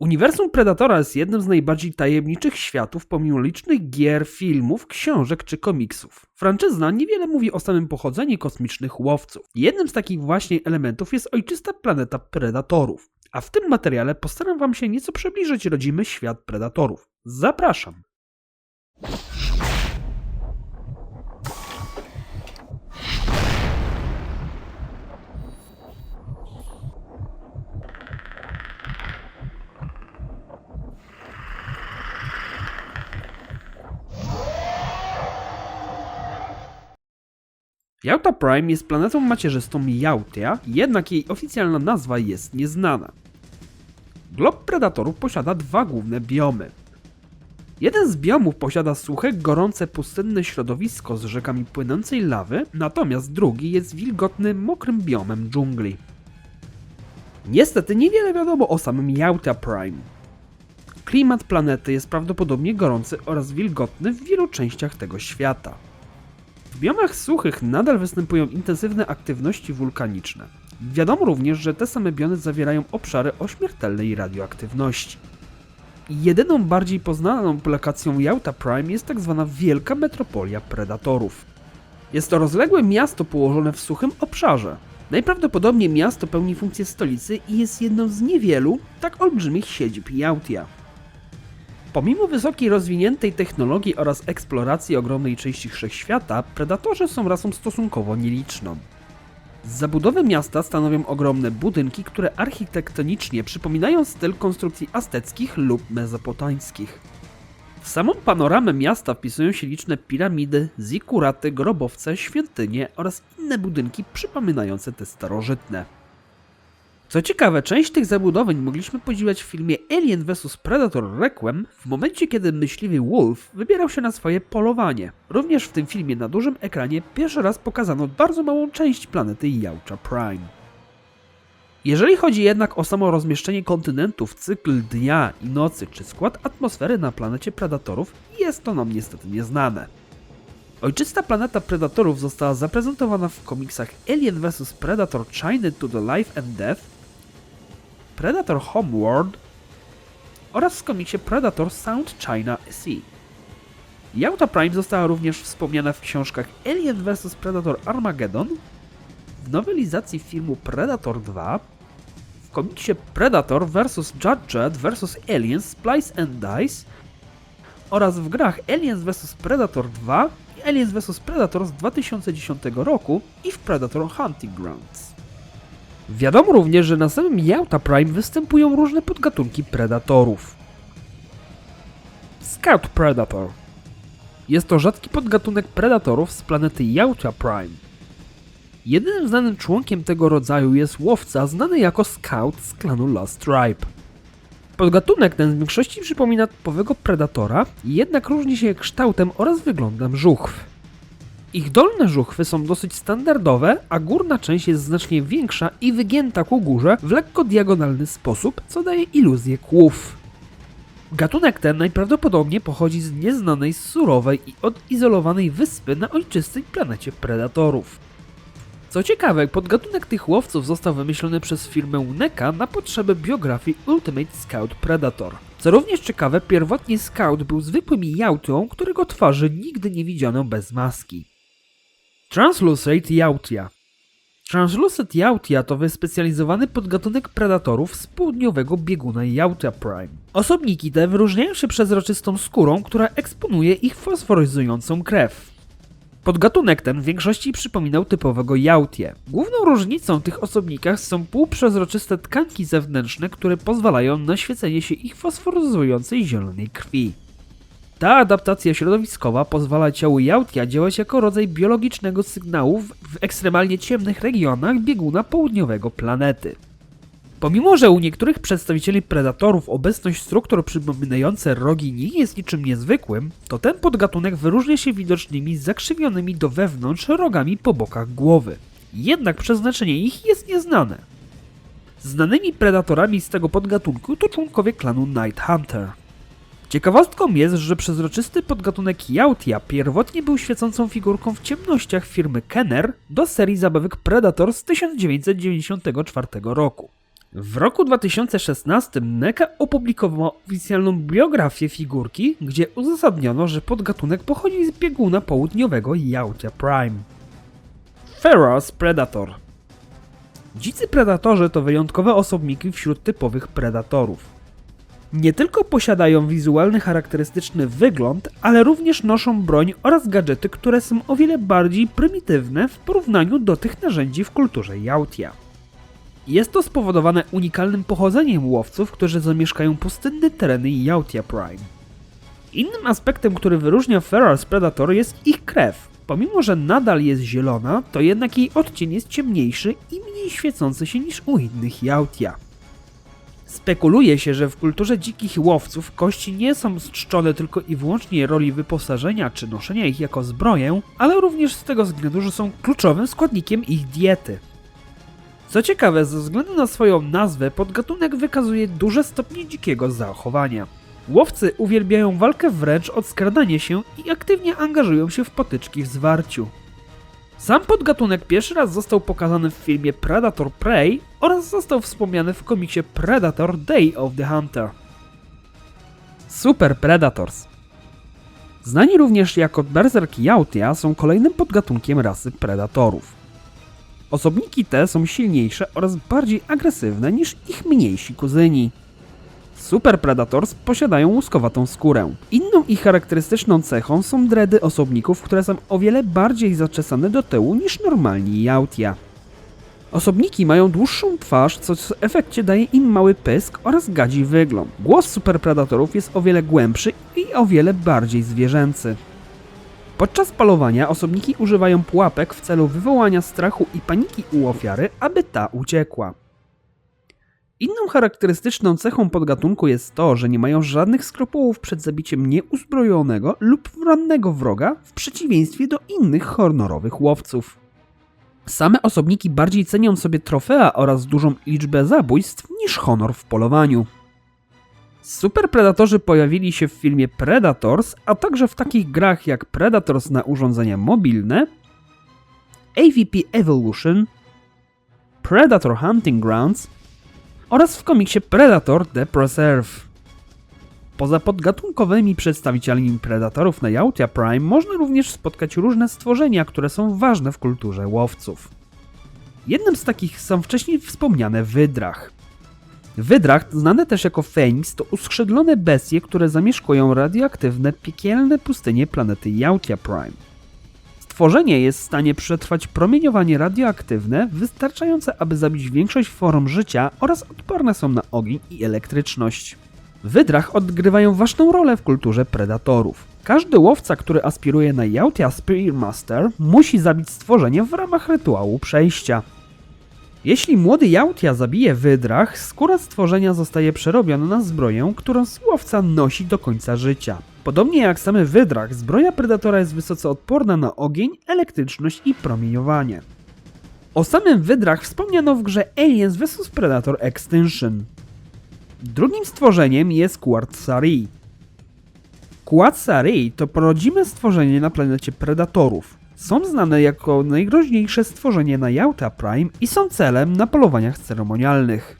Uniwersum Predatora jest jednym z najbardziej tajemniczych światów pomimo licznych gier, filmów, książek czy komiksów. Franczyzna niewiele mówi o samym pochodzeniu kosmicznych łowców. Jednym z takich właśnie elementów jest ojczysta planeta Predatorów. A w tym materiale postaram Wam się nieco przybliżyć rodzimy świat Predatorów. Zapraszam! Jauta Prime jest planetą macierzystą Jautia, jednak jej oficjalna nazwa jest nieznana. Glob Predatorów posiada dwa główne biomy. Jeden z biomów posiada suche, gorące, pustynne środowisko z rzekami płynącej lawy, natomiast drugi jest wilgotnym, mokrym biomem dżungli. Niestety niewiele wiadomo o samym Jauta Prime. Klimat planety jest prawdopodobnie gorący oraz wilgotny w wielu częściach tego świata. Biomach suchych nadal występują intensywne aktywności wulkaniczne. Wiadomo również, że te same biomy zawierają obszary o śmiertelnej radioaktywności. Jedyną bardziej poznaną lokacją Jauta Prime jest tak zwana Wielka Metropolia Predatorów. Jest to rozległe miasto położone w suchym obszarze. Najprawdopodobniej miasto pełni funkcję stolicy i jest jedną z niewielu tak olbrzymich siedzib Jautia. Pomimo wysokiej rozwiniętej technologii oraz eksploracji ogromnej części wszechświata, predatorzy są rasą stosunkowo nieliczną. Zabudowy miasta stanowią ogromne budynki, które architektonicznie przypominają styl konstrukcji azteckich lub mezopotańskich. W samą panoramę miasta wpisują się liczne piramidy, zikuraty, grobowce, świątynie oraz inne budynki przypominające te starożytne. Co ciekawe, część tych zabudowań mogliśmy podziwiać w filmie Alien vs Predator Requiem w momencie, kiedy myśliwy Wolf wybierał się na swoje polowanie. Również w tym filmie na dużym ekranie pierwszy raz pokazano bardzo małą część planety Yautja Prime. Jeżeli chodzi jednak o samo rozmieszczenie kontynentów, cykl dnia i nocy czy skład atmosfery na planecie Predatorów, jest to nam niestety nieznane. Ojczysta planeta Predatorów została zaprezentowana w komiksach Alien vs Predator China to the Life and Death, Predator Homeworld oraz w komiksie Predator Sound China Sea. Jauta Prime została również wspomniana w książkach Alien vs Predator Armageddon, w nowelizacji filmu Predator 2, w komiksie Predator vs Judge vs Aliens Splice and Dice oraz w grach Aliens vs Predator 2 i Aliens vs Predator z 2010 roku i w Predator Hunting Grounds. Wiadomo również, że na samym Jauta Prime występują różne podgatunki predatorów. Scout Predator jest to rzadki podgatunek predatorów z planety Jauta Prime. Jedynym znanym członkiem tego rodzaju jest łowca znany jako Scout z klanu Lost Tribe. Podgatunek ten w większości przypomina typowego predatora, jednak różni się kształtem oraz wyglądem żuchw. Ich dolne żuchwy są dosyć standardowe, a górna część jest znacznie większa i wygięta ku górze w lekko diagonalny sposób, co daje iluzję kłów. Gatunek ten najprawdopodobniej pochodzi z nieznanej, surowej i odizolowanej wyspy na ojczystej planecie predatorów. Co ciekawe, podgatunek tych łowców został wymyślony przez firmę NECA na potrzeby biografii Ultimate Scout Predator. Co również ciekawe, pierwotnie Scout był zwykłym jautą, którego twarzy nigdy nie widziano bez maski. Translucid Jautia Translucid Jautia to wyspecjalizowany podgatunek predatorów z południowego bieguna Jautia Prime. Osobniki te wyróżniają się przezroczystą skórą, która eksponuje ich fosforyzującą krew. Podgatunek ten w większości przypominał typowego Jautie. Główną różnicą tych osobnikach są półprzezroczyste tkanki zewnętrzne, które pozwalają na świecenie się ich fosforyzującej zielonej krwi. Ta adaptacja środowiskowa pozwala ciału Jautia działać jako rodzaj biologicznego sygnału w ekstremalnie ciemnych regionach bieguna południowego planety. Pomimo, że u niektórych przedstawicieli predatorów obecność struktur przypominające rogi nie jest niczym niezwykłym, to ten podgatunek wyróżnia się widocznymi zakrzywionymi do wewnątrz rogami po bokach głowy. Jednak przeznaczenie ich jest nieznane. Znanymi predatorami z tego podgatunku to członkowie klanu Night Hunter. Ciekawostką jest, że przezroczysty podgatunek Jautia pierwotnie był świecącą figurką w ciemnościach firmy Kenner do serii zabawek Predator z 1994 roku. W roku 2016 NECA opublikowała oficjalną biografię figurki, gdzie uzasadniono, że podgatunek pochodzi z bieguna południowego Jałtia Prime. Feroz Predator Dzicy predatorzy to wyjątkowe osobniki wśród typowych predatorów. Nie tylko posiadają wizualny charakterystyczny wygląd, ale również noszą broń oraz gadżety, które są o wiele bardziej prymitywne w porównaniu do tych narzędzi w kulturze Jałtia. Jest to spowodowane unikalnym pochodzeniem łowców, którzy zamieszkają pustynne tereny Jałtia Prime. Innym aspektem, który wyróżnia Ferals Predator jest ich krew. Pomimo, że nadal jest zielona, to jednak jej odcień jest ciemniejszy i mniej świecący się niż u innych Jałtia. Spekuluje się, że w kulturze dzikich łowców kości nie są czczone tylko i wyłącznie roli wyposażenia czy noszenia ich jako zbroję, ale również z tego względu, że są kluczowym składnikiem ich diety. Co ciekawe, ze względu na swoją nazwę, podgatunek wykazuje duże stopnie dzikiego zachowania. Łowcy uwielbiają walkę wręcz od skradania się i aktywnie angażują się w potyczki w zwarciu. Sam podgatunek pierwszy raz został pokazany w filmie Predator Prey oraz został wspomniany w komiksie Predator Day of the Hunter. Super Predators Znani również jako Berserk Jautia są kolejnym podgatunkiem rasy predatorów. Osobniki te są silniejsze oraz bardziej agresywne niż ich mniejsi kuzyni. Super Predators posiadają łuskowatą skórę. Inną ich charakterystyczną cechą są dredy osobników, które są o wiele bardziej zaczesane do tyłu niż normalni Jautia. Osobniki mają dłuższą twarz, co w efekcie daje im mały pysk oraz gadzi wygląd. Głos superpredatorów jest o wiele głębszy i o wiele bardziej zwierzęcy. Podczas palowania osobniki używają pułapek w celu wywołania strachu i paniki u ofiary, aby ta uciekła. Inną charakterystyczną cechą podgatunku jest to, że nie mają żadnych skrupułów przed zabiciem nieuzbrojonego lub rannego wroga w przeciwieństwie do innych honorowych łowców. Same osobniki bardziej cenią sobie trofea oraz dużą liczbę zabójstw niż honor w polowaniu. Superpredatorzy pojawili się w filmie Predators, a także w takich grach jak Predators na urządzenia mobilne, AVP Evolution, Predator Hunting Grounds oraz w komiksie Predator The Preserve. Poza podgatunkowymi przedstawicielami predatorów na Jautia Prime można również spotkać różne stworzenia, które są ważne w kulturze łowców. Jednym z takich są wcześniej wspomniane wydrach. Wydrach, znane też jako Feniks, to uskrzydlone bestie, które zamieszkują radioaktywne, piekielne pustynie planety Jautia Prime. Stworzenie jest w stanie przetrwać promieniowanie radioaktywne, wystarczające, aby zabić większość form życia oraz odporne są na ogień i elektryczność. Wydrach odgrywają ważną rolę w kulturze predatorów. Każdy łowca, który aspiruje na Jautia Spearmaster, musi zabić stworzenie w ramach rytuału przejścia. Jeśli młody Jautia zabije wydrach, skóra stworzenia zostaje przerobiona na zbroję, którą łowca nosi do końca życia. Podobnie jak samy wydrach, zbroja predatora jest wysoce odporna na ogień, elektryczność i promieniowanie. O samym wydrach wspomniano w grze Aliens vs Predator Extinction. Drugim stworzeniem jest Quartzari. Quartzari to rodzime stworzenie na planecie predatorów. Są znane jako najgroźniejsze stworzenie na Jauta Prime i są celem na polowaniach ceremonialnych.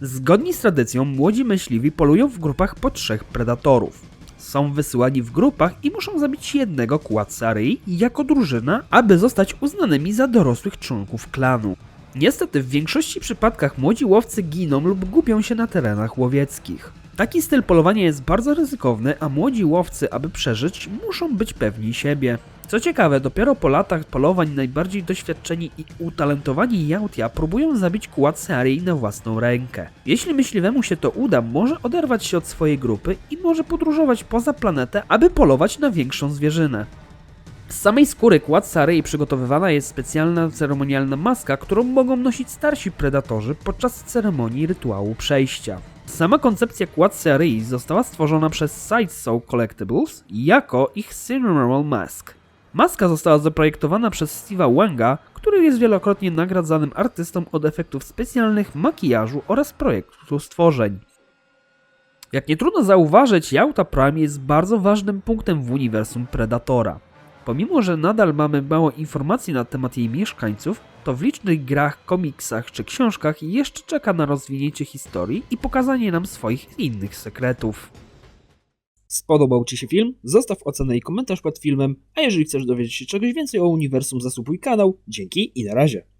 Zgodnie z tradycją, młodzi myśliwi polują w grupach po trzech predatorów. Są wysyłani w grupach i muszą zabić jednego Quatsary jako drużyna, aby zostać uznanymi za dorosłych członków klanu. Niestety w większości przypadkach młodzi łowcy giną lub gubią się na terenach łowieckich. Taki styl polowania jest bardzo ryzykowny, a młodzi łowcy, aby przeżyć, muszą być pewni siebie. Co ciekawe, dopiero po latach polowań najbardziej doświadczeni i utalentowani Jautia próbują zabić Quatsari na własną rękę. Jeśli myśliwemu się to uda, może oderwać się od swojej grupy i może podróżować poza planetę, aby polować na większą zwierzynę. Z samej skóry Quatsarei przygotowywana jest specjalna ceremonialna maska, którą mogą nosić starsi predatorzy podczas ceremonii rytuału przejścia. Sama koncepcja Quatsarei została stworzona przez Side Soul Collectibles jako ich Ceremonial Mask. Maska została zaprojektowana przez Steve'a Wanga, który jest wielokrotnie nagradzanym artystą od efektów specjalnych, makijażu oraz projektu stworzeń. Jak nie trudno zauważyć, Jauta Prime jest bardzo ważnym punktem w uniwersum Predatora. Pomimo, że nadal mamy mało informacji na temat jej mieszkańców, to w licznych grach, komiksach czy książkach jeszcze czeka na rozwinięcie historii i pokazanie nam swoich innych sekretów. Spodobał Ci się film? Zostaw ocenę i komentarz pod filmem, a jeżeli chcesz dowiedzieć się czegoś więcej o uniwersum, zasubuj kanał. Dzięki i na razie.